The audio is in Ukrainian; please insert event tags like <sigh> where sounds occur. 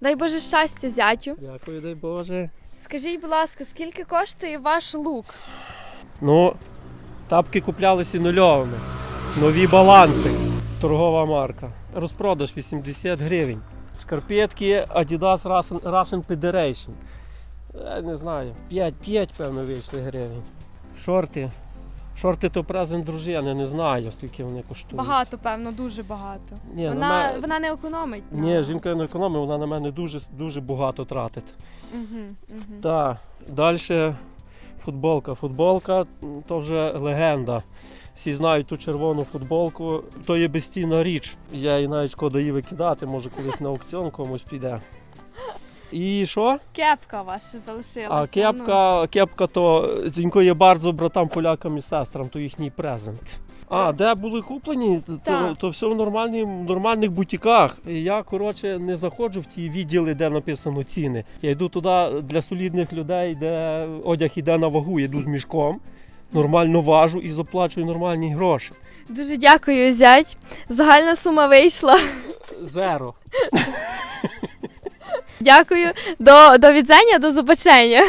Дай Боже щастя, зятю. Дякую, дай Боже. Скажіть, будь ласка, скільки коштує ваш лук? Ну, тапки куплялися нульовими. Нові баланси. Торгова марка. Розпродаж 80 гривень. Шкарпетки Adidas Russian, Russian Federation. Я не знаю, 5, 5 певно вийшли гривень. Шорти. Шорти то презент дружини, не знаю, скільки вони коштують. Багато, певно, дуже багато. Ні, на вона, мене- вона не економить. Ні, жінка не економить, вона на мене дуже, дуже багато тратить. Угу, угу. Так, далі футболка. Футболка м, то вже легенда. Всі знають ту червону футболку. То є безцінна річ. Я її навіть шкода її викидати, може колись на аукціон комусь піде. І що? Кепка у вас ще залишилася. А кепка, кепка то дзінькує bardzo братам, полякам і сестрам, то їхній презент. А, де були куплені, то, Так. то все в нормальні, нормальних бутіках. І Я, коротше, не заходжу в ті відділи, де написано ціни. Я йду туди для солідних людей, де одяг іде на вагу, я йду з мішком, нормально важу і заплачую нормальні гроші. Ну, Дуже дякую, зять. Загальна сума вийшла. Зеро. <laughs> Дякую. До, до відзення, до побачення.